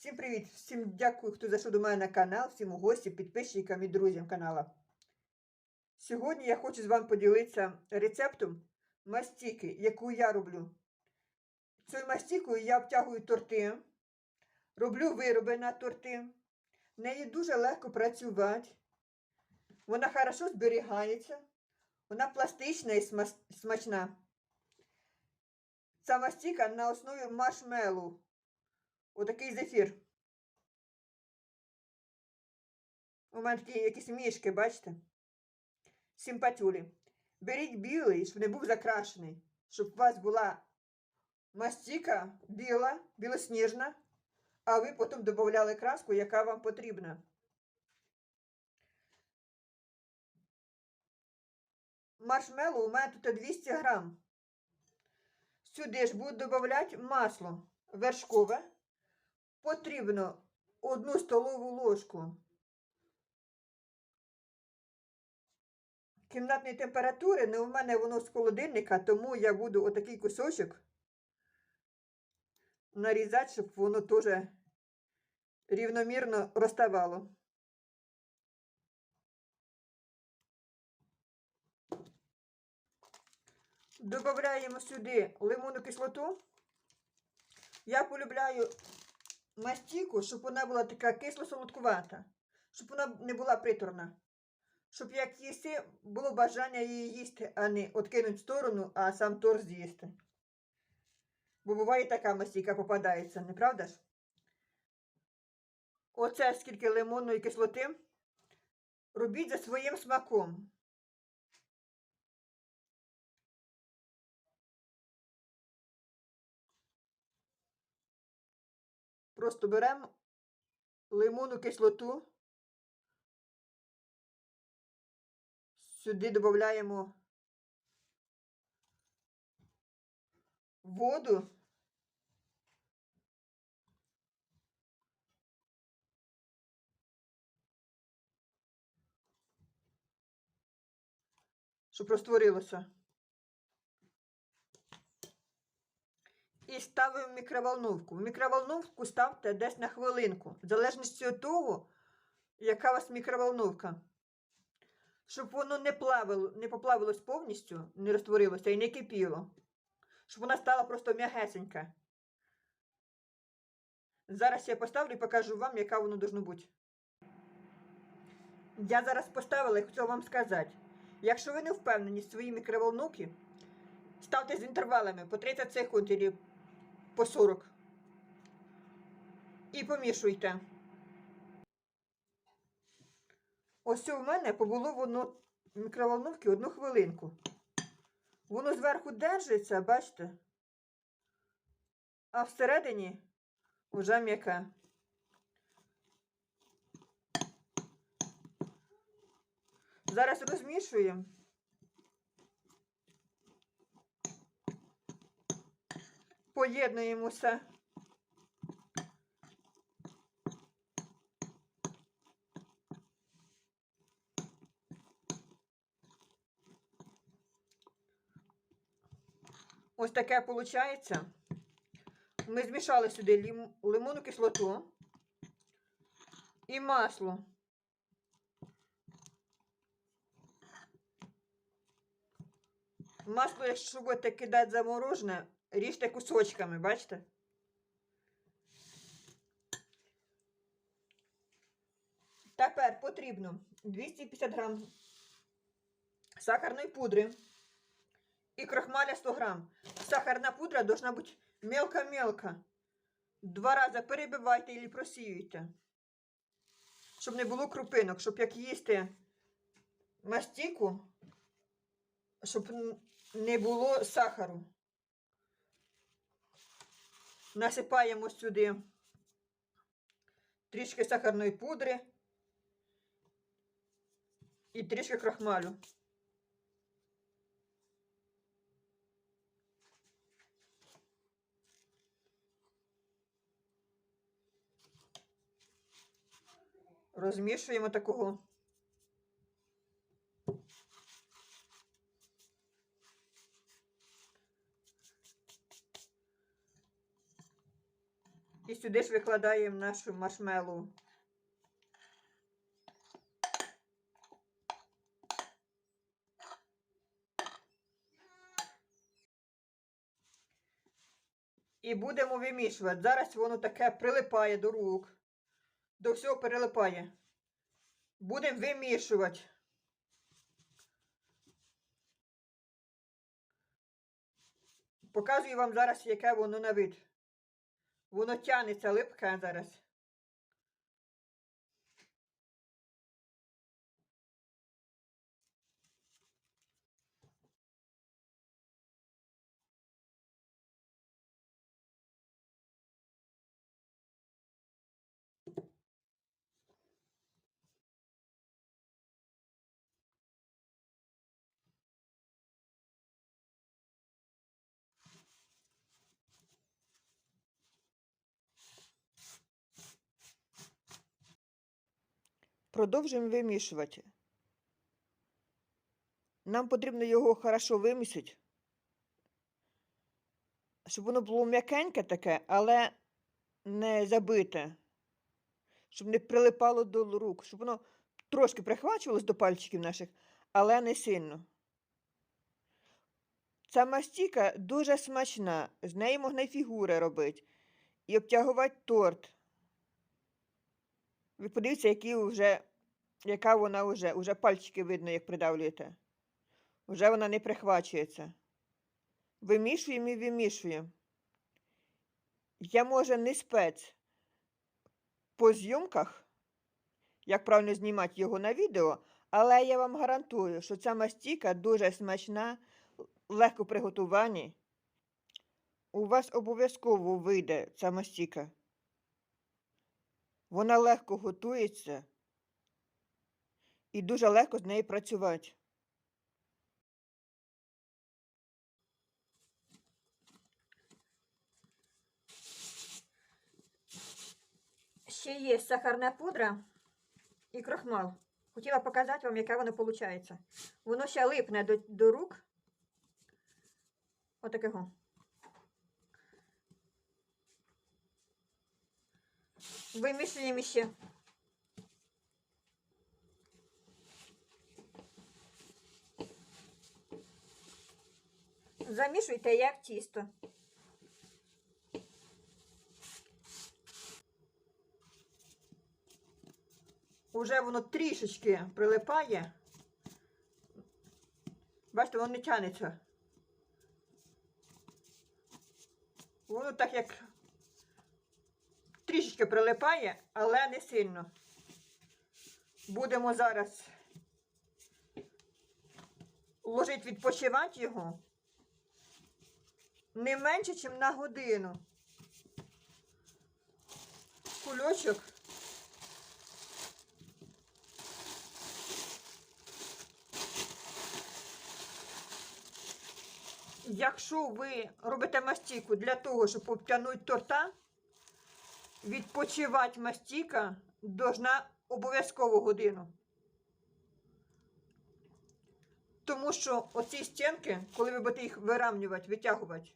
Всім привіт! Всім дякую, хто зайшов до мене на канал, всім гостям, підписчикам і друзям канала. Сьогодні я хочу з вами поділитися рецептом мастіки, яку я роблю. Цією мастікою я обтягую торти, роблю вироби на торти. В неї дуже легко працювати. Вона хорошо зберігається, вона пластична і смачна. Ця мастіка на основі маршмеллоу. Отакий зефір. У мене такі якісь мішки, бачите? Симпатюлі. Беріть білий, щоб не був закрашений. Щоб у вас була мастіка біла, білосніжна, а ви потім додавали краску, яка вам потрібна. Маршмеллоу у мене тут 200 грам. Сюди ж буду додавати масло вершкове. Потрібно одну столову ложку кімнатної температури, не у мене воно з холодильника, тому я буду отакий кусочок нарізати, щоб воно теж рівномірно розставало. Добавляємо сюди лимонну кислоту. Я полюбляю мастіку, щоб вона була така кисло-солодкувата, щоб вона не була приторна. Щоб як їсти, було бажання її їсти, а не откинути в сторону, а сам торт з'їсти. Бо буває така мастіка попадається, не правда ж? Оце скільки лимонної кислоти. Робіть за своїм смаком. Просто беремо лимонну кислоту. Сюди додаємо воду. Щоб розтворилося. І ставимо в мікроволновку. Мікроволновку ставте десь на хвилинку, в залежності від того, яка у вас мікроволновка. Щоб воно не плавило, не поплавилось повністю, не розтворилося і не кипіло. Щоб вона стала просто м'ягесенька. Зараз я поставлю і покажу вам, яка воно должно бути. Я зараз поставила і хочу вам сказати. Якщо ви не впевнені в своїй мікроволновці, ставте з інтервалами по 30 секунд по 40. І помішуйте. Ось у мене побуло воно в мікроволновці одну хвилинку. Воно зверху держиться, бачите? А всередині вже м'яке. Зараз розмішуємо. Поєднуємо все. Ось таке виходить. Ми змішали сюди лимонну кислоту і масло. Масло, якщо будете кидати заморожене, ріжте кусочками, бачите? Тепер потрібно 250 грам сахарної пудри и крахмаля 100 грам. Сахарна пудра должна бути мелко-мелко. Два рази перебивайте і просіюйте. Щоб не було крупинок, щоб як їсти мастіку, щоб не було сахару. Насипаємо сюди трішки сахарної пудри і трішки крахмалю. Розмішуємо такого. І сюди ж викладаємо нашу маршмелу. І будемо вимішувати. Зараз воно таке прилипає до рук. До всього перелипає. Будемо вимішувати. Показую вам зараз, яке воно на вид. Воно тянеться липке зараз. Продовжуємо вимішувати. Нам потрібно його хорошо вимісити, щоб воно було м'якеньке таке, але не забите, щоб не прилипало до рук, щоб воно трошки прихвачувалось до пальчиків наших, але не сильно. Ця мастіка дуже смачна, з неї можна й фігури робити, і обтягувати торт. Ви подивіться, які вже, яка вона вже, уже пальчики видно, як придавлюєте. Вже вона не прихвачується. Вимішуємо і вимішуємо. Я, може, не спец по зйомках, як правильно знімати його на відео, але я вам гарантую, що ця мастіка дуже смачна, легко приготуванні. У вас обов'язково вийде ця мастіка. Вона легко готується і дуже легко з нею працювати. Ще є сахарна пудра і крохмал. Хотіла показати вам, яке воно виходить. Воно ще липне до, до рук. Отакого. Вимішуємо ще. Замішуйте як тісто. Уже воно трішечки прилипає. Бачите, воно не тянеться. Воно так як трішечки прилипає, але не сильно. Будемо зараз ложити відпочивати його не менше, ніж на годину. Кульочок. Якщо ви робите мастіку для того, щоб обтягнути торта, відпочивати мастіка должна обов'язково годину. Тому що оці стінки, коли ви будете їх виравнювати, витягувати,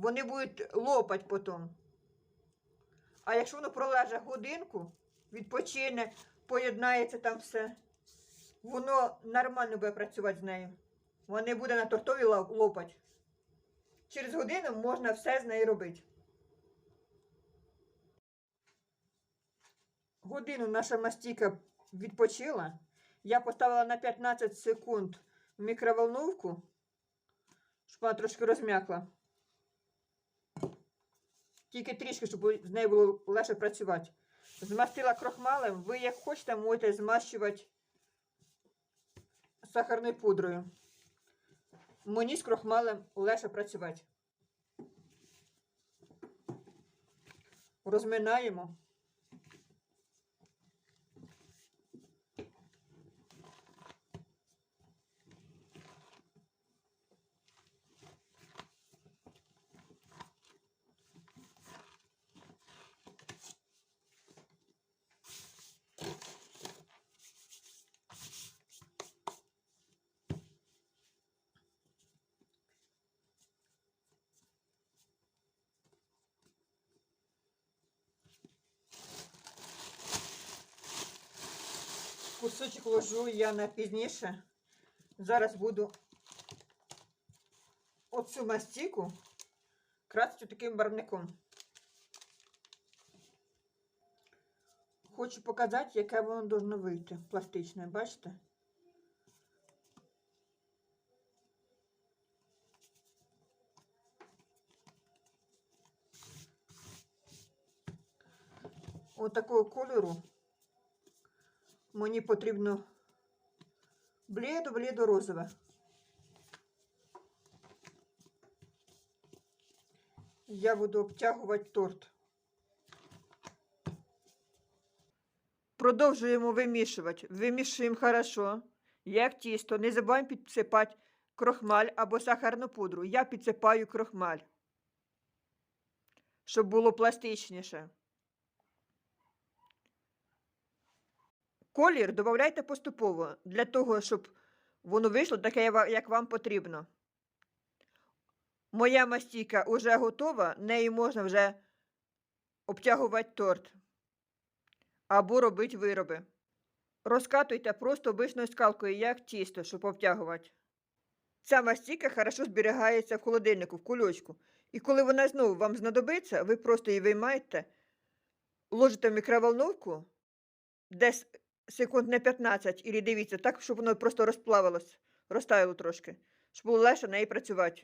вони будуть лопати потім. А якщо воно пролежить годинку, відпочине, поєднається там все, воно нормально буде працювати з нею. Вони буде на тортові лопать. Через годину можна все з нею робити. Годину наша мастіка відпочила. Я поставила на 15 секунд мікроволновку, щоб вона трошки розм'якла. Тільки трішки, щоб з нею було легше працювати. Змастила крохмалем, ви як хочете, можете змащувати сахарною пудрою. Мені з крохмалем легше працювати. Розминаємо. Кусочок ложу я на пізніше. Зараз буду оцю мастіку красити таким барвником. Хочу показати, яке воно должно вийти. Пластичне, бачите? Ось такого кольору мені потрібно блідо-блідо розове. Я буду обтягувати торт. Продовжуємо вимішувати. Вимішуємо хорошо. Як тісто. Не забуваємо підсипати крохмаль або сахарну пудру. Я підсипаю крохмаль, щоб було пластичніше. Колір додавайте поступово для того, щоб воно вийшло таке, як вам потрібно. Моя мастійка вже готова, нею можна вже обтягувати торт або робити вироби. Розкатуйте просто обичною скалкою, як тісто, щоб обтягувати. Ця мастійка хорошо зберігається в холодильнику, в кульочку. І коли вона знову вам знадобиться, ви просто її виймаєте, ложите в мікроволновку десь секунд на 15, і дивіться, так, щоб воно просто розплавилось, розтаяло трошки, щоб було легше нею працювати.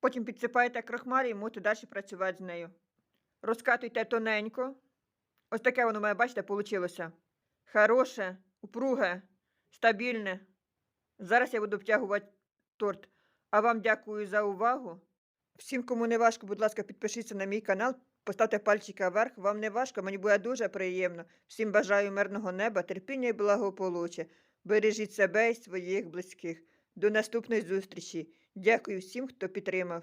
Потім підсипаєте крахмаль і можете далі працювати з нею. Розкатуйте тоненько. Ось таке воно має, бачите, вийшло. Хороше, упруге, стабільне. Зараз я буду втягувати торт. А вам дякую за увагу. Всім, кому не важко, будь ласка, підпишіться на мій канал, поставте пальчика вверх. Вам не важко, мені буде дуже приємно. Всім бажаю мирного неба, терпіння і благополуччя. Бережіть себе і своїх близьких. До наступної зустрічі. Дякую всім, хто підтримав.